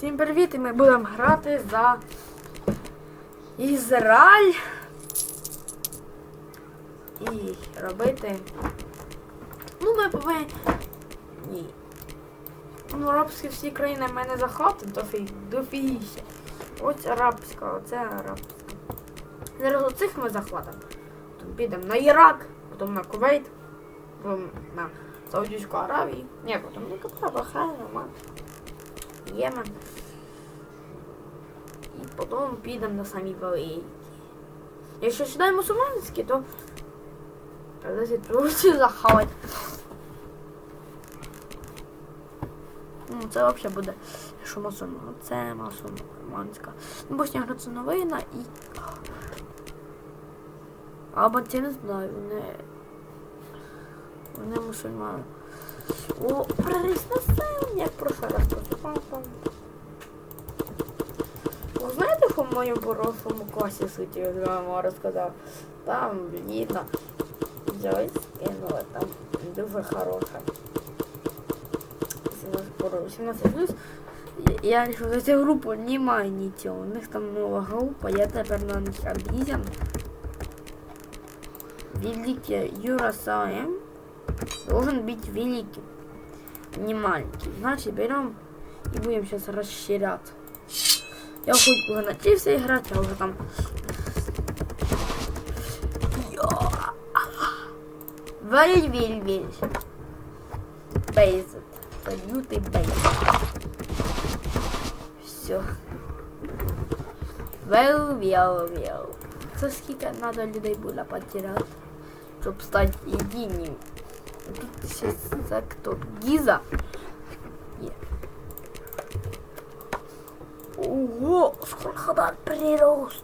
Всім привіт! І ми будемо грати за Ізраїль і робити. Ну, ми повинні. Ні. Ну, арабські всі країни в мене захватить дофіг, дофігіше. Ось арабська, оце арабська. Зараз оцих ми захватимо. Потім підемо на Ірак, потім на Кувейт, потім на Саудівську Аравію. Ні, потім на Катар, Бахрейн, Оман. Ємен. І потім підемо на самі великі. Якщо сюди мусульманські, то 10 проти захавати. Ну, це взагалі буде, що мусульман. Це мусульманська. Ну, Босня Герцеговина і. Або це не знаю, вони. Вони мусульмани. О, прорись населення, як прошлий раз поступав. Ви що в моєму прошлому класі суті я вам розказав? Там, блідно. Взяли скинули, там дуже хороша. 18 плюс. Я за цю групу немає нічого. У них там нова група, я тепер на них обізян. Великий Юрасаем должен быть великим, не маленький. Значит, берем и будем сейчас расширяться. Я хоть уже научился играть, а уже там... Валь, виль, виль. Бейзет. Лютый бейзет. Все. Вел, вел, вел. Це скільки треба людей буде потеряти, щоб стати єдиним. Тут ще це хто? Ого, сколько да прирост.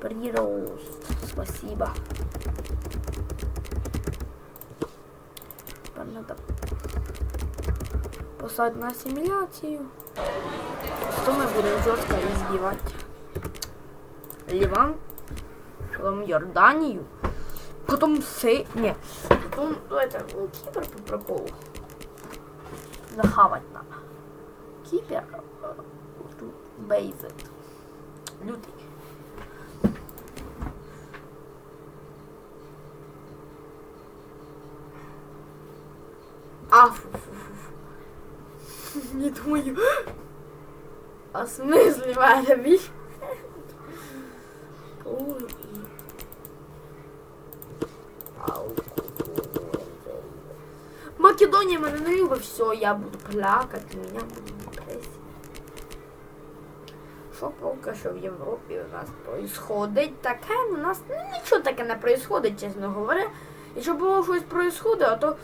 Прирост. Спасибо. Надо посадить на ассимиляцию. Что мы будем жестко избивать? Ливан, потом Йорданию, потом Си... Не, потом, ну это, ну, Кипр по приколу. Захавать надо. Тут Бейзет. Лютый. А, фу, фу, фу, фу. Не думаю. А в смысле, Валя, видишь? Ой. Ау. Македонія мене не любить, все, я буду плакати, мене буде депресія. Що поки що в Європі у нас происходить таке, у нас ну, нічого таке не происходить, чесно говоря. Якщо було щось происходить, а то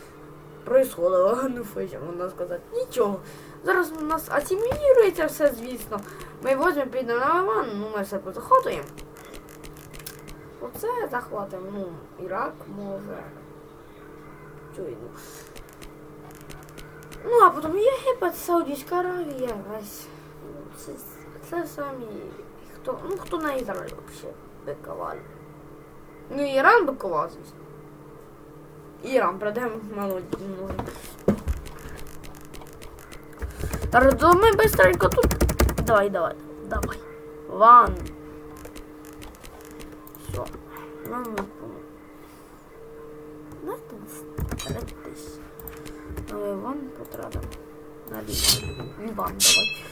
происходило, ну що можна сказати, нічого. Зараз у нас асимілюється все, звісно. Ми возьмемо, підемо на Ливан, ну ми все позахотуємо. Оце захватимо, ну, Ірак може. Чуйну. Ну, а потім Єгипет, Саудівська Аравія, весь. Ну, це самі. Хто, ну, хто на Ізраїль взагалі биковали. Ну, Іран бикував, звісно. Іран, продаємо мало. Ну. Быстренько тут. Давай, давай, давай. Ван. Все. Нам помог. Знаєте, старайтесь. Але Іван потратив на. Ліван, давай.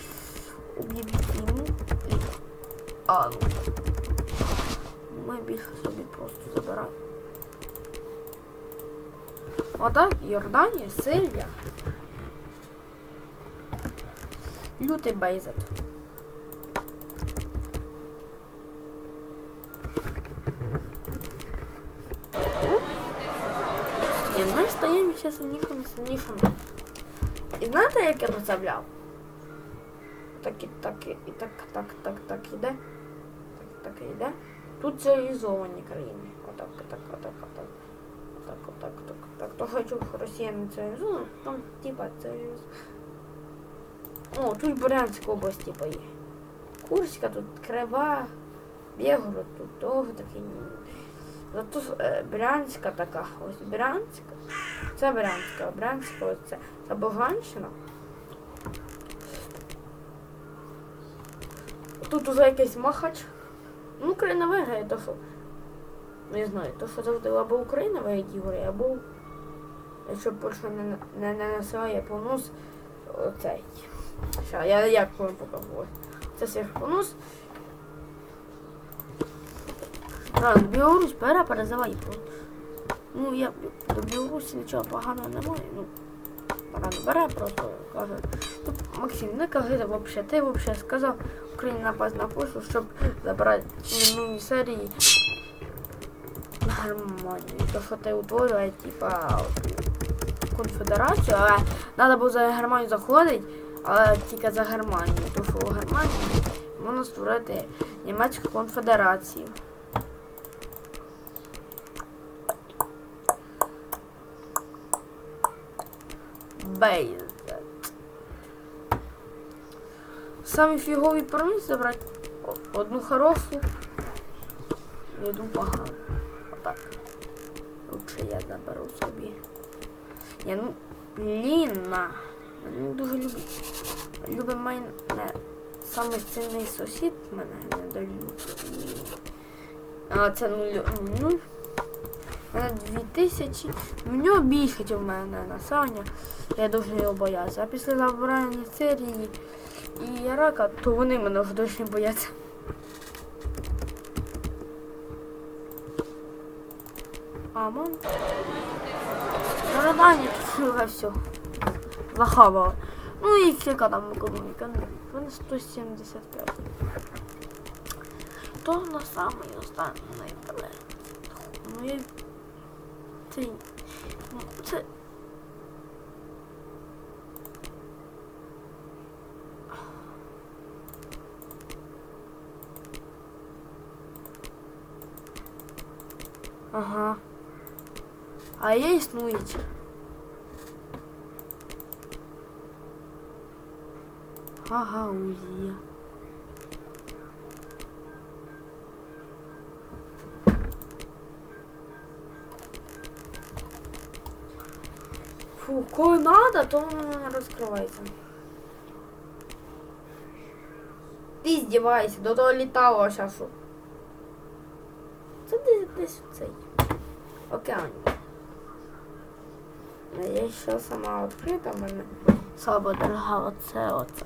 Об'єднимо. І... А, ну. Ми більше собі просто забираємо. Отак, Йорданія, Сирія. Лютий бейзет. І ми стаємо ще сильнішими, сильнішими. І знаєте, як я розставляв? Так і так і так, так, так, так іде. Так, так і йде. Тут цивілізовані країни. Отак, отак, отак, отак. Отак, отак, отак, отак. То хочу Росія не цивілізована, там типа цивілізована. О, тут Брянська область типа є. Курська, тут Крива, Бєгород, тут того такий. Зато е, Брянська така. Ось Брянська. Це Брянська, Брянська ось це. Це Болганщина. Тут уже якийсь махач. Ну, Україна виграє, то що. Не знаю, то що завжди або Україна виграє або якщо Польща не, не, не насилає понос оцей. Ща, я як вам покажу. Це свій понос. Так, Білорусь бере, перезиває. Ну, я до Білорусі нічого поганого немає. Ну, погано бере, просто каже. Ну, Максим, не кажи вообще, ти вообще сказав Україна напасть на Польщу, щоб забрати минулі серії на Германію. То, що ти утворює, типа, конфедерацію, але треба було за Германію заходити, але тільки за Германію. То, що у Германії можна створити німецьку конфедерацію. Бейзет. Самі фігові проміс забрати одну хорошу і одну погану. Отак. Лучше я заберу собі. Я ну, блін, на. Дуже любить. Любить мене самий сильний сусід мене не долюбить. А це нуль. нуль. У 2000. В нього ніж в мене населення. Я дуже його боявся. А після забрання серії і Ірака, то вони мене вже дуже бояться. Амон. Зарадання вже все. Захавали. Ну і яка там економіка? Ну, Вони 175. То на самий останній але. Ну я. Це. ну. Ага. А я існують. Гагаузія. Фу, коли надо, то воно розкривається. Ти здівайся, до того літало зараз. Це десь десь цей. Океан. Я ще сама відкрита, в мене слабо дорога оце оце.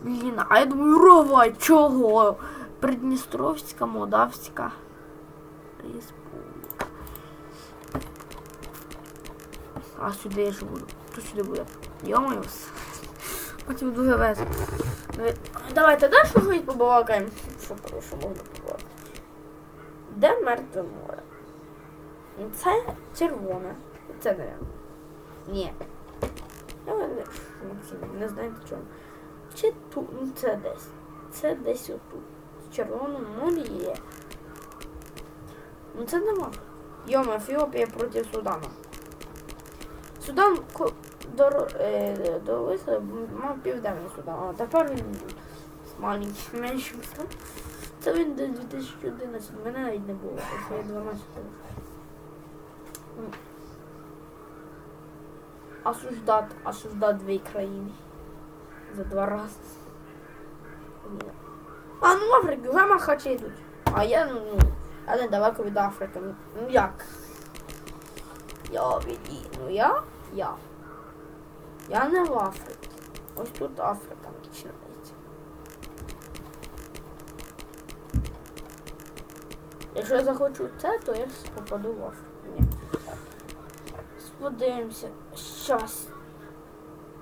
Блін, а я думаю, рова, чого? Придністровська, Молдавська А сюди я ж буду. Хто сюди буде? Йомаю. Потім дуже весело. Давайте далі щось побалакаємо. Що хорошо можна побалакати. Де мертве море? Ну, Це червоне. Це не. Ні. Я не, не знаєте чому. Чи тут? Ну це десь. Це десь отут. В Червоному морі є. Ну це нема. Йома, Ефіопія проти Судану. Судан до, до мав південний Судан, а тепер він маленький, менший став. Це він до 2011, мене навіть не було, що я 12 років. Осуждат, осуждат дві країни. За два рази. А ну в Африку вже махачі йдуть. А я ну, я недалеко від Африки. Ну як? Я від ну я? Я. Я не в Африці. Ось тут Африка починається. Якщо я захочу це, то я попаду в Африку. Ні. Подивимося. Щас.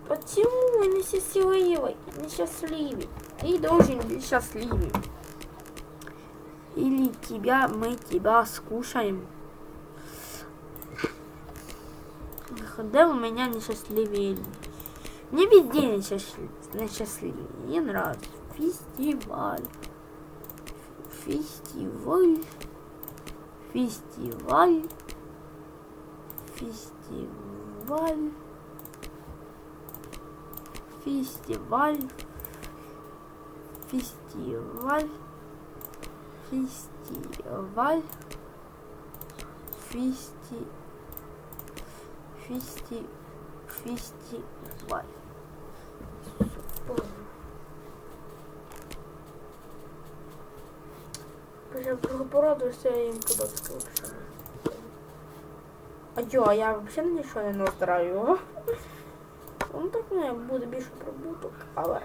Почему вы несчастливый? Несчастливый. Ты должен быть счастливым. Или тебя, мы тебя скушаем. Де у меня несчастливее люди? не везде несчастливее. несчастливее. не нравится. Фестиваль. Фестиваль. Фестиваль. Фестиваль. Фестиваль. Фестиваль. Фестиваль. Фестиваль. 200, 200 лайк. Причем порадуюсь, я им кабачки вообще. А чё, а я вообще на нічого не настраю? Ну так ну, не буде більше прибуток, але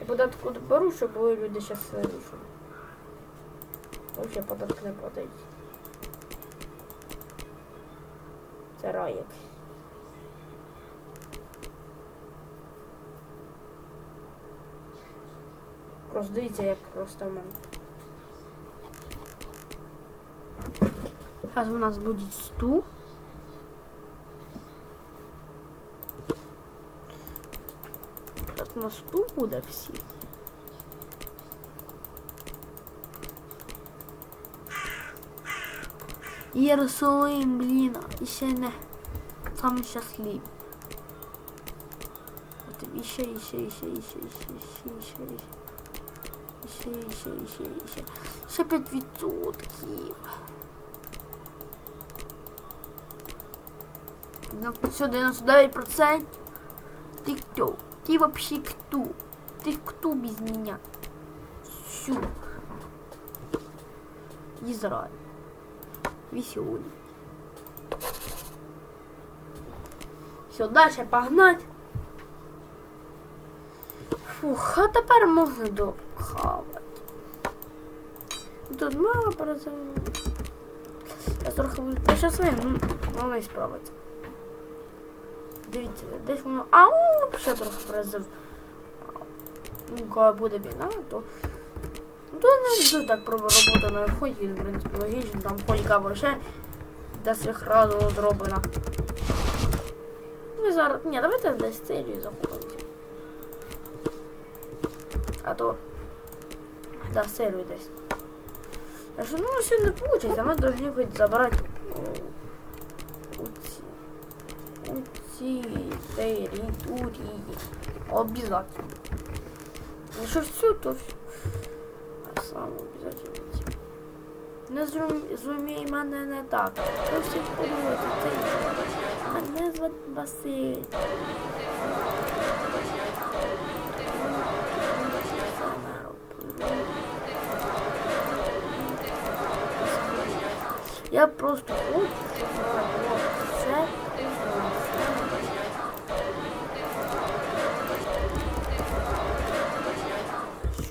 я податку беру, щоб були люди щасливі. Вообще податки не платить. Рай. Просто дивіться, як просто в мене. Зараз у нас буде стул. Зараз у нас стул буде всі. Єрусалим, блін, і ще не саме щасливий. От і ще, і ще, і ще, і ще, і ще, і ще, і ще, і ще. І ще, і ще, і ще, і ще. Ще 5 відсотків. Ну, все, 99%. Ты кто? Ты вообще кто? Ты кто без меня? Всю. Израиль. Веселый. Все, дальше погнать. Фух, а тепер можна дохавати. Тут мало працює. Я трохи буду. Він, ну, не справиться. Дивіться, десь воно. Ау, ще трохи призив. Ну, коли буде війна, то. Ну, то не дуже так робота на вході, в принципі, логічно, там ходіка вообще десь їх разово зроблена. Ну і зараз. Ні, давайте десь серію заходимо. А то. Да, серію десь. А що, ну, все не получится, ми должны хоч забрати оці, оці території. Обязательно. Якщо все, то все. Саме обязательно. Не зрозумій мене не так. То всі подумають, це я. Мене звати Василь. Я просто хочу, щоб було все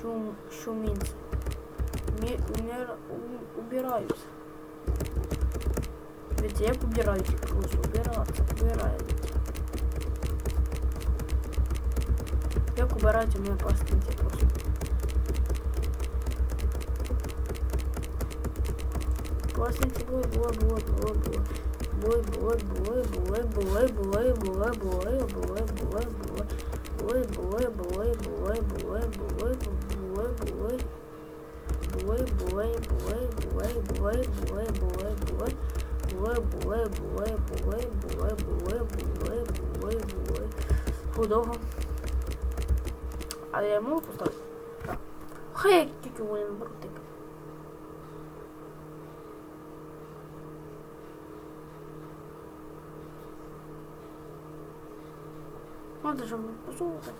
Шум, шуминцы. Убираюсь. Ведь я убираюсь просто, убираться, убираюсь. Як убирать у меня пластинки просто. Пластинки були, були, були, були, були. Були, були, були, були, були, були, були, були, були, були, були, були, були, були, були, були, були, були, були. Були, були, були, були, були, були, були, були. Були, були, були, були, були, були, були, були, були. Худого. А я можу поставити? Так. Хай як тільки волен брутик. Надо же мне золото.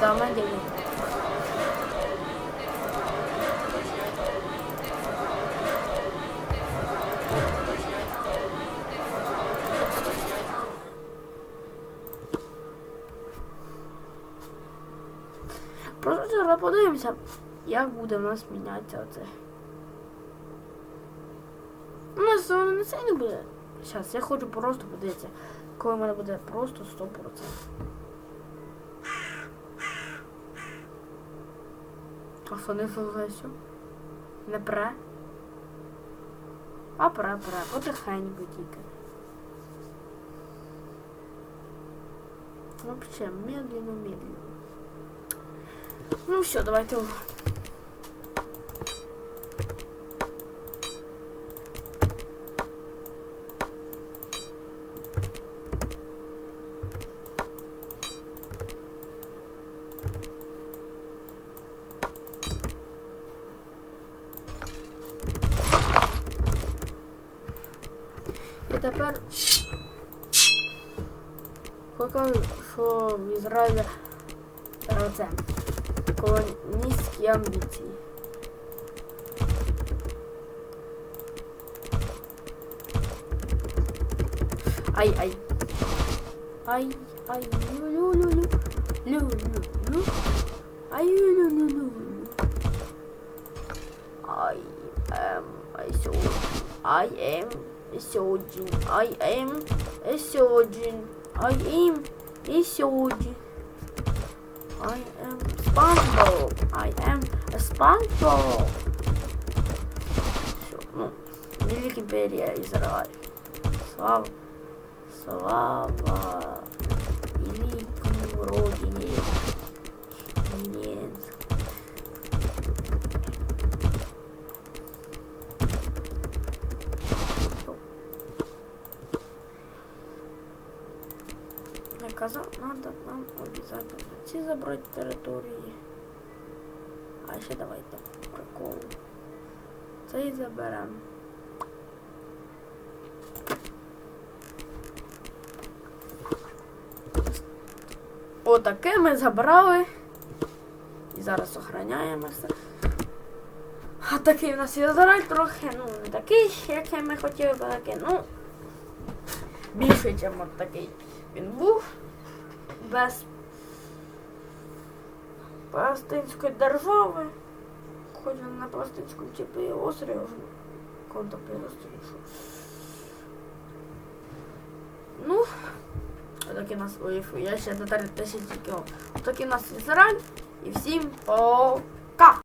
Да, надеюсь. Просто подивимося, як буде в нас мінятися оце. Нас воно не сильно буде. Зараз, я хочу просто подивитися, коли в мене буде просто 100%. А що не все? Не пре? А пре, пре, потихеньку тільки. Вообще, медленно, медленно. Ну все, давайте. Ай, ай, лю, лю, лю, лю, лю, лю, лю. Ай, лю, лю, лю, лю. I am a soldier. I am a soldier. I am a soldier. I am a soldier. I am SpongeBob. I am a SpongeBob. Що, ну, Велика імперія Ізраїль. Слава. Слава великому родине. Нет. Я казав, надо нам обязательно ці забрати території. А ще давайте прикол. Це і заберемо. Отаке ми забрали. І зараз охороняємо все. А такий у нас Ізраїль трохи, ну, не такий, який ми хотіли, бо такий, ну, більше, ніж от такий він був. Без Палестинської держави. Хоч він на Палестинському типу і острові, конта Палестинську. Ну, Отакий у нас ой, фу, я ще 3000 кіло. Отакий у нас ресторан. І всім пока!